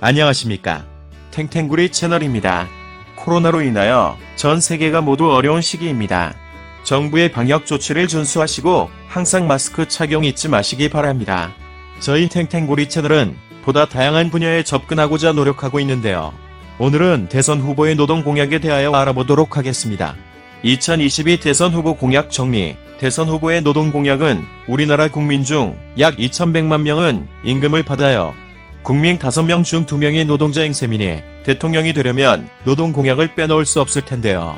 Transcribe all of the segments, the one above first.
안녕하십니까. 탱탱구리 채널입니다. 코로나로 인하여 전 세계가 모두 어려운 시기입니다. 정부의 방역 조치를 준수하시고 항상 마스크 착용 잊지 마시기 바랍니다. 저희 탱탱구리 채널은 보다 다양한 분야에 접근하고자 노력하고 있는데요. 오늘은 대선 후보의 노동 공약에 대하여 알아보도록 하겠습니다. 2022 대선 후보 공약 정리. 대선 후보의 노동 공약은 우리나라 국민 중 약 2,100만 명은 임금을 받아요. 국민 5명 중 2명이 노동자인 셈이니 대통령이 되려면 노동 공약을 빼놓을 수 없을 텐데요.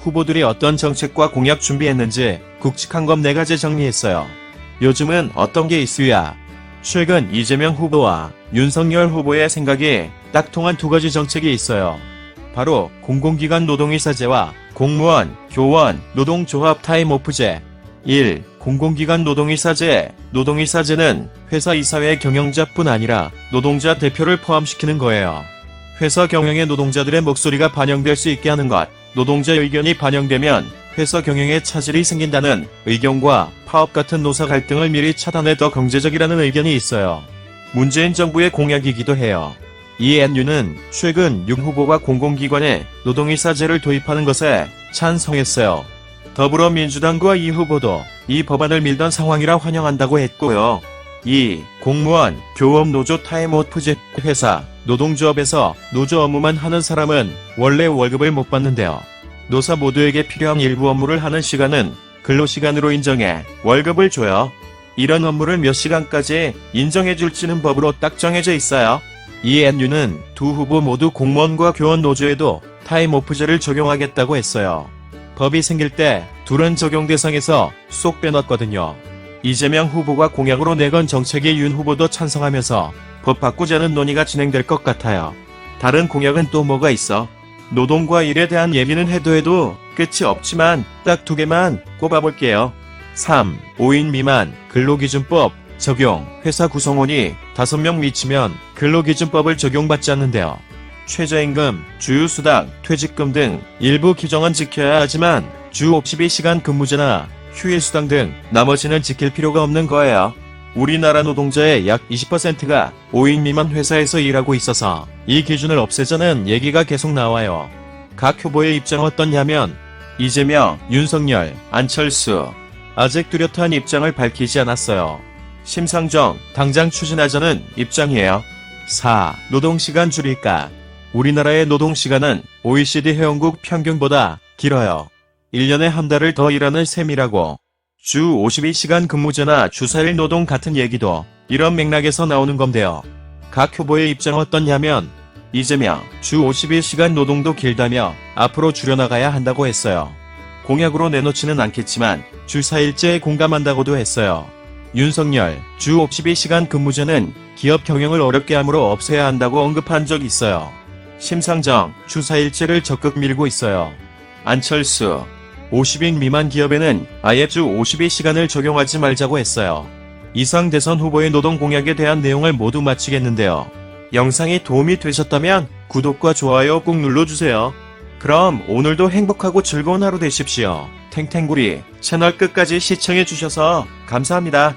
후보들이 어떤 정책과 공약 준비했는지 굵직한 것 4가지 정리했어요. 요즘은 어떤 게 있으야? 최근 이재명 후보와 윤석열 후보의 생각이 딱 통한 두 가지 정책이 있어요. 바로 공공기관 노동의사제와 공무원, 교원, 노동조합 타임오프제. 1. 공공기관 노동의사제. 노동의사제는 회사 이사회 경영자뿐 아니라 노동자 대표를 포함시키는 거예요. 회사 경영에 노동자들의 목소리가 반영될 수 있게 하는 것. 노동자 의견이 반영되면 회사 경영에 차질이 생긴다는 의견과 파업 같은 노사 갈등을 미리 차단해 더 경제적이라는 의견이 있어요. 문재인 정부의 공약이기도 해요. ENU는 최근 윤 후보가 공공기관에 노동의사제를 도입하는 것에 찬성했어요. 더불어민주당과 이 후보도 이 법안을 밀던 상황이라 환영한다고 했고요. 2. 공무원, 교업 노조 타임오프제 회사, 노동조합에서 노조 업무만 하는 사람은 원래 월급을 못 받는데요. 노사 모두에게 필요한 일부 업무를 하는 시간은 근로시간으로 인정해 월급을 줘요. 이런 업무를 몇 시간까지 인정해줄지는 법으로 딱 정해져 있어요. ENU는 두 후보 모두 공무원과 교원 노조에도 타임오프제를 적용하겠다고 했어요. 법이 생길 때 둘은 적용 대상에서 쏙 빼놨거든요. 이재명 후보가 공약으로 내건 정책에 윤 후보도 찬성하면서 법 바꾸자는 논의가 진행될 것 같아요. 다른 공약은 또 뭐가 있어? 노동과 일에 대한 예비는 해도 해도 끝이 없지만 딱 두 개만 꼽아볼게요. 3. 5인 미만 근로기준법 적용 회사 구성원이 5명 미치면 근로기준법을 적용받지 않는데요. 최저임금, 주휴수당, 퇴직금 등 일부 규정은 지켜야 하지만 주 52시간 근무제나 휴일수당 등 나머지는 지킬 필요가 없는 거예요. 우리나라 노동자의 약 20%가 5인 미만 회사에서 일하고 있어서 이 기준을 없애자는 얘기가 계속 나와요. 각 후보의 입장 어떻냐면 이재명, 윤석열, 안철수 아직 뚜렷한 입장을 밝히지 않았어요. 심상정 당장 추진하자는 입장이에요. 4. 노동시간 줄일까? 우리나라의 노동시간은 OECD 회원국 평균보다 길어요. 1년에 한 달을 더 일하는 셈이라고. 주 52시간 근무제나 주 4일 노동 같은 얘기도 이런 맥락에서 나오는 건데요. 각 후보의 입장 어떻냐면 이재명 주 52시간 노동도 길다며 앞으로 줄여나가야 한다고 했어요. 공약으로 내놓지는 않겠지만 주 4일제에 공감한다고도 했어요. 윤석열 주 52시간 근무제는 기업 경영을 어렵게 함으로 없애야 한다고 언급한 적 있어요. 심상정 주 4일제를 적극 밀고 있어요. 안철수 50인 미만 기업에는 아예 주 52시간을 적용하지 말자고 했어요. 이상 대선 후보의 노동 공약에 대한 내용을 모두 마치겠는데요. 영상이 도움이 되셨다면 구독과 좋아요 꼭 눌러주세요. 그럼 오늘도 행복하고 즐거운 하루 되십시오. 탱탱구리 채널 끝까지 시청해주셔서 감사합니다.